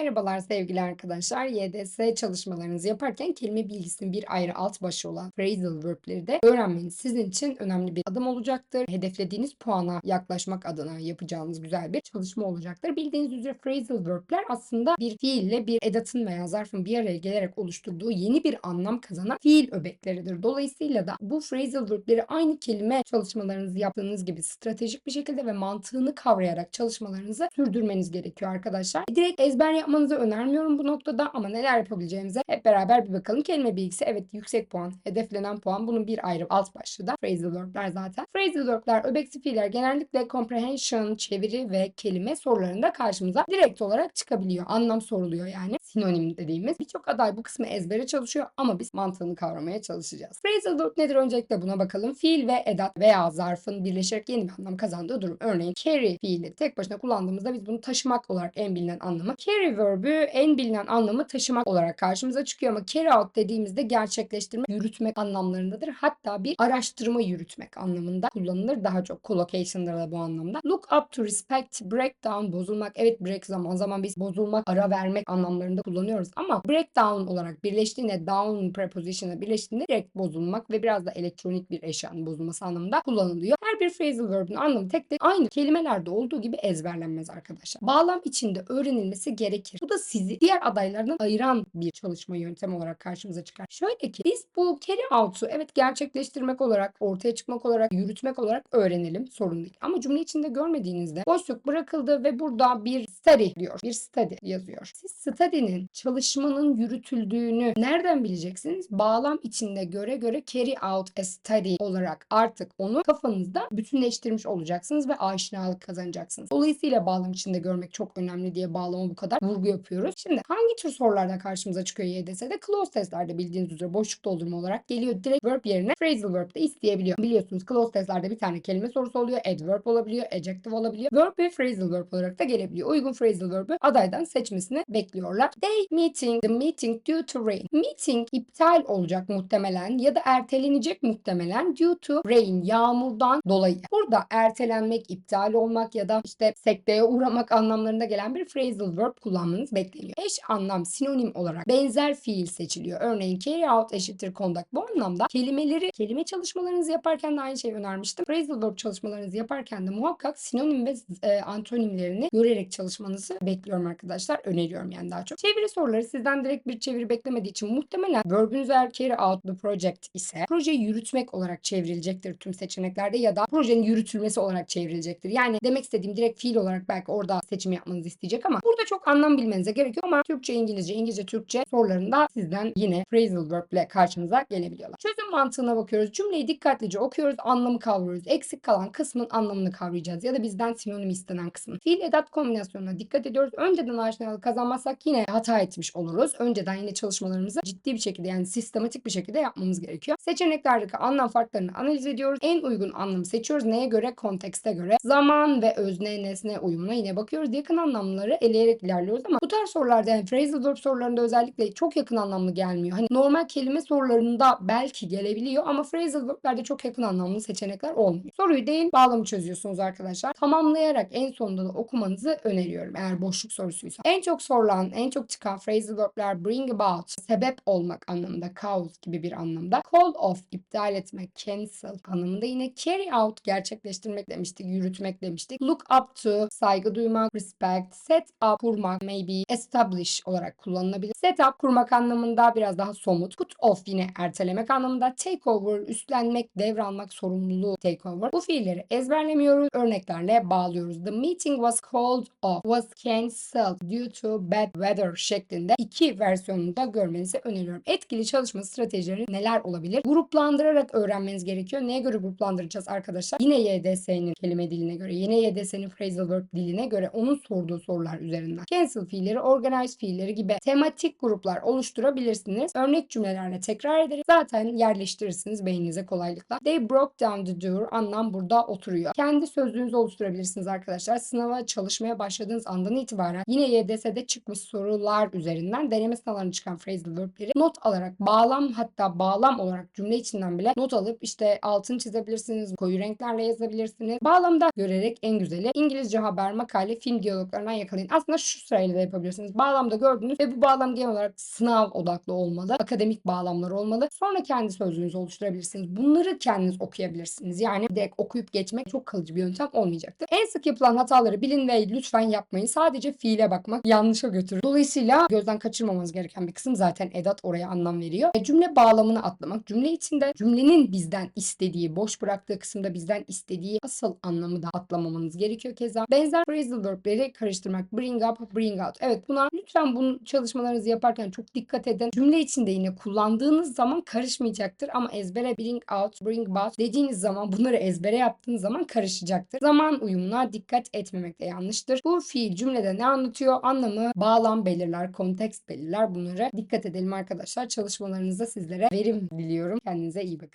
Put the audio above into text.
Merhabalar sevgili arkadaşlar. YDS çalışmalarınızı yaparken kelime bilgisinin bir ayrı alt başı olan phrasal verb'leri de öğrenmeniz sizin için önemli bir adım olacaktır. Hedeflediğiniz puana yaklaşmak adına yapacağınız güzel bir çalışma olacaktır. Bildiğiniz üzere phrasal verb'ler aslında bir fiille bir edatın veya zarfın bir araya gelerek oluşturduğu yeni bir anlam kazanan fiil öbekleridir. Dolayısıyla da bu phrasal verb'leri aynı kelime çalışmalarınızı yaptığınız gibi stratejik bir şekilde ve mantığını kavrayarak çalışmalarınızı sürdürmeniz gerekiyor arkadaşlar. Direkt ezber yapmanızı önermiyorum bu noktada ama neler yapabileceğimize hep beraber bir bakalım. Kelime bilgisi evet yüksek puan, hedeflenen puan bunun bir ayrı alt başlığı da phrasal verb'ler zaten. Phrasal verb'ler, öbeksi fiiller genellikle comprehension, çeviri ve kelime sorularında karşımıza direkt olarak çıkabiliyor. Anlam soruluyor yani. Sinonim dediğimiz. Birçok aday bu kısmı ezbere çalışıyor ama biz mantığını kavramaya çalışacağız. Phrasal verb nedir öncelikle buna bakalım. Fiil ve edat veya zarfın birleşerek yeni bir anlam kazandığı durum. Örneğin carry fiili tek başına kullandığımızda biz bunu taşımak olarak en bilinen anlamı. Carry verb'ü en bilinen anlamı taşımak olarak karşımıza çıkıyor ama carry out dediğimizde gerçekleştirme, yürütmek anlamlarındadır. Hatta bir araştırma yürütmek anlamında kullanılır. Daha çok collocation'da da bu anlamda. Look up to respect, break down, bozulmak. Evet break zaman zaman biz bozulmak, ara vermek anlamlarında kullanıyoruz ama break down olarak birleştiğinde down preposition'la birleştiğinde direkt bozulmak ve biraz da elektronik bir eşyanın bozulması anlamında kullanılıyor. Her bir phrasal verb'in anlamı tek tek aynı kelimelerde olduğu gibi ezberlenmez arkadaşlar. Bağlam içinde öğrenilmesi gerekir. Bu da sizi diğer adaylardan ayıran bir çalışma yöntemi olarak karşımıza çıkar. Şöyle ki biz bu carry out'u evet gerçekleştirmek olarak, ortaya çıkmak olarak, yürütmek olarak öğrenelim. Sorun değil. Ama cümle içinde görmediğinizde boşluk bırakıldı ve burada bir study diyor. Bir study yazıyor. Siz study'nin, çalışmanın yürütüldüğünü nereden bileceksiniz? Bağlam içinde göre göre carry out a study olarak artık onu kafanızda bütünleştirmiş olacaksınız ve aşinalık kazanacaksınız. Dolayısıyla bağlam içinde görmek çok önemli diye bağlama bu kadar vurgu yapıyoruz. Şimdi hangi tür sorularda karşımıza çıkıyor YDS'de? Clause testlerde bildiğiniz üzere boşluk doldurma olarak geliyor. Direkt verb yerine phrasal verb de isteyebiliyor. Biliyorsunuz clause testlerde bir tane kelime sorusu oluyor. Adverb olabiliyor, adjective olabiliyor. Verb ve phrasal verb olarak da gelebiliyor. Uygun phrasal verb'ü adaydan seçmesini bekliyorlar. They meeting, the meeting due to rain. Meeting iptal olacak muhtemelen ya da ertelenecek muhtemelen due to rain, yağmurdan dolayı. Burada ertelenmek, iptal olmak ya da işte sekteye uğramak anlamlarında gelen bir phrasal verb kullanmanız bekleniyor. Eş anlam sinonim olarak benzer fiil seçiliyor. Örneğin carry out eşittir conduct. Bu anlamda kelimeleri, kelime çalışmalarınızı yaparken de aynı şeyi önermiştim. Phrasal verb çalışmalarınızı yaparken de muhakkak sinonim ve e, antonimlerini görerek çalışmanızı bekliyorum arkadaşlar. Öneriyorum yani daha çok. Çeviri soruları sizden direkt bir çeviri beklemediği için muhtemelen verbünüz eğer carry out the project ise projeyi yürütmek olarak çevrilecektir tüm seçeneklerde ya da projenin yürütülmesi olarak çevrilecektir. Yani demek istediğim direkt fiil olarak belki orada seçim yapmanızı isteyecek ama burada çok anlam bilmenize gerekiyor ama Türkçe, İngilizce, İngilizce, Türkçe sorularında sizden yine phrasal verb ile karşınıza gelebiliyorlar. Çözüm mantığına bakıyoruz. Cümleyi dikkatlice okuyoruz, anlamı kavruyoruz. Eksik kalan kısmın anlamını kavrayacağız ya da bizden sinonim istenen kısmı. Fiil edat kombinasyonuna dikkat ediyoruz. Önceden aşinalık kazanmazsak yine hata etmiş oluruz. Önceden yine çalışmalarımızı ciddi bir şekilde yani sistematik bir şekilde yapmamız gerekiyor. Seçeneklerdeki anlam farklarını analiz ediyoruz. En uygun anlamı seçiyoruz. Neye göre? Kontekste göre. Zaman ve özne nesne uyumuna yine bakıyoruz. Yakın anlamları eleyerek ilerliyoruz ama bu tarz sorularda yani phrasal verb sorularında özellikle çok yakın anlamlı gelmiyor. Hani normal kelime sorularında belki gelebiliyor ama phrasal verb'lerde çok yakın anlamlı seçenekler olmuyor. Soruyu değil bağlamı çözüyorsunuz arkadaşlar. Tamamlayarak en sonunda da okumanızı öneriyorum eğer boşluk sorusuysa. En çok sorulan, en çok çıkan phrasal verb'ler bring about, sebep olmak anlamında, cause gibi bir anlamda. Call off, iptal etmek, cancel anlamında yine carry out, gerçekleştirmek demiştik, yürütmek demiştik. Look up to, saygı duymak, respect, set up, kurmak, maybe, establish olarak kullanılabilir. Set up, kurmak anlamında biraz daha somut. Put off yine ertelemek anlamında. Take over, üstlenmek, devralmak, sorumluluğu take over. Bu fiilleri ezberlemiyoruz, örneklerle bağlıyoruz. The meeting was called off, was cancelled due to bad weather şeklinde iki versiyonunu da görmenizi öneriyorum. Etkili çalışma stratejileri neler olabilir? Gruplandırarak öğrenmeniz gerekiyor. Neye göre gruplandıracağız arkadaşlar? Yine YDS'nin kelime diline göre, yine YDS'nin phrasal verb diline göre onun sorduğu sorular üzerinden. Cancel fiilleri, organize fiilleri gibi tematik gruplar oluşturabilirsiniz. Örnek cümlelerle tekrar ederek zaten yerleştirirsiniz beyninize kolaylıkla. They broke down the door anlam burada oturuyor. Kendi sözlüğünüzü oluşturabilirsiniz arkadaşlar. Sınava çalışmaya başladığınız andan itibaren yine YDS'de çıkmış sorular üzerinden deneme sınavlarına çıkan phrasal verb'leri not alarak bağlam hatta bağlam olarak cümle içinden bile not alıp işte altını çizebilirsiniz. Koyu renklerle yazabilirsiniz. Bağlamda görerek en güzeli İngilizce haber, makale, film diyaloglarından yakalayın. Aslında şu sırayla da yapabilirsiniz. Bağlamda gördünüz ve bu bağlam genel olarak sınav odaklı olmalı. Akademik bağlamlar olmalı. Sonra kendi sözlüğünüzü oluşturabilirsiniz. Bunları kendiniz okuyabilirsiniz. Yani direkt okuyup geçmek çok kalıcı bir yöntem olmayacaktır. En sık yapılan hataları bilin ve lütfen yapmayın. Sadece fiile bakmak yanlışa götürür. Dolayısıyla gözden kaçırmamamız gereken bir kısım zaten edat oraya anlam veriyor. E, cümle bağlamını atlamak. Cümle içinde cümlenin bizden istediği, boş bıraktığı kısımda bizden istediği asıl anlamı da atlamamanız gerekiyor keza. Benzer phrasal verb'leri karıştırmak. Bring up, bring out. Evet buna lütfen bunu çalışmalarınızı yaparken çok dikkat edin. Cümle içinde yine kullandığınız zaman karışmayacaktır ama ezbere bring out, bring back dediğiniz zaman bunları ezbere yaptığınız zaman karışacaktır. Zaman uyumuna dikkat etmemek de yanlıştır. Bu fiil cümlede ne anlatıyor? Anlamı, bağlam belirler, kontekst belirler. Bunlara dikkat edelim arkadaşlar. Çalışmalarınızda sizlere verim diliyorum. Kendinize iyi bakın.